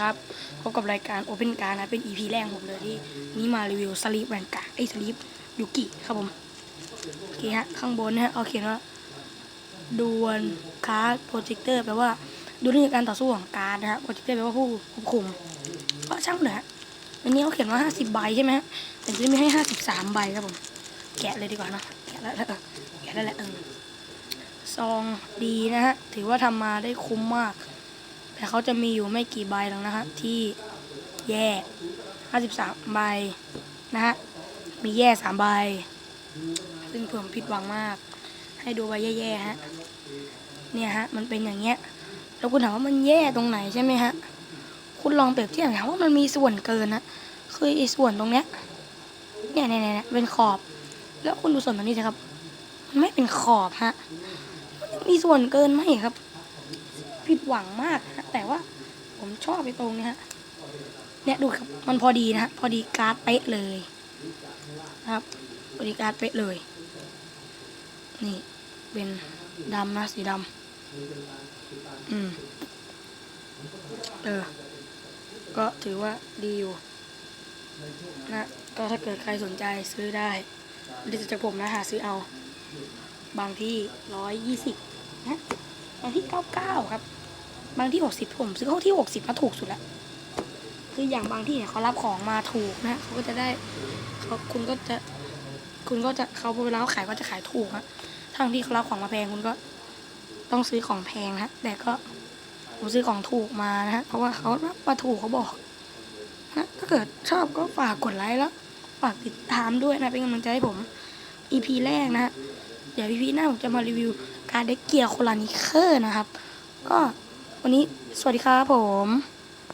ครับพบกับรายการ Open การนะ เป็น EP แรกของผมเลยที่นี่มารีวิวสลีปแวนกาไอ้สลีปยูกิครับผมโอเคฮะ ข้างบนนะฮะเอาเขียนว่าดวลคาร์โปรเจคเตอร์แปลว่าดูเรื่องการต่อสู้ของการนะฮะโปรเจคเตอร์แปลว่าผู้ควบคุมก็ช่างเถอะฮะอันนี้เขาเขียนว่า 50 ใบใช่ไหมฮะแต่จะมีให้ 53 ใบครับผม แกะเลยดีกว่านะแกะแล้วแกะแล้วแหละเออซองดีนะฮะถือว่าทำมาได้คุ้มมาก แต่เขาจะมีอยู่ไม่กี่ใบหรอกนะฮะที่แย่53 ใบนะฮะ มีแย่ 3 ใบ ซึ่งผมผิดหวังมาก ให้ดูใบแย่ๆฮะ เนี่ยฮะ มันเป็นอย่างเงี้ย แล้วคุณถามว่ามันแย่ตรงไหนใช่ไหมฮะ คุณลองเปรียบเทียบถามว่ามันมีส่วนเกินนะคือไอ้ส่วนตรงเนี้ย เนี่ยเนี่ยเนี่ยเป็นขอบ แล้วคุณดูส่วนตรงนี้สิครับ มันไม่เป็นขอบฮะ มันมีส่วนเกินไหมครับ ผิดหวังมากนะแต่ว่าผมชอบไปตรงเนี้ยฮะเนี่ยดูครับมันพอดีนะฮะพอดีการ์ดเป๊ะเลยนะครับพอดีการ์ดเป๊ะเลย นี่เป็นดำนะสีดำอืมเออ ก็ถือว่าดีอยู่นะก็ถ้าเกิดใครสนใจซื้อได้ไม่ได้จากผมนะหาซื้อเอา บางที่ร้อยยี่สิบนะางที่เก้าเก้าครับ บางที่หกสิบผมซื้อเข้าที่หกสิบมาถูกสุดละคืออย่างบางที่เนี่ยเขารับของมาถูกนะเขาก็จะได้เขาคุณก็จะคุณก็จะเขาเวลาเขาขายก็จะขายถูกฮะทางที่เขารับของมาแพงคุณก็ต้องซื้อของแพงฮะแต่ก็ผมซื้อของถูกมานะฮะเพราะว่าเขารับมาถูกเขาบอกนะถ้าเกิดชอบก็ฝากกดไลค์แล้วฝากติดตามด้วยนะเป็นกำลังใจให้ผม EP แรกนะฮะเดี๋ยว EP หน้าผมจะมารีวิว การเด็กเกียร์โคลานิเคอร์นะครับ ก็วันนี้สวัสดีครับผม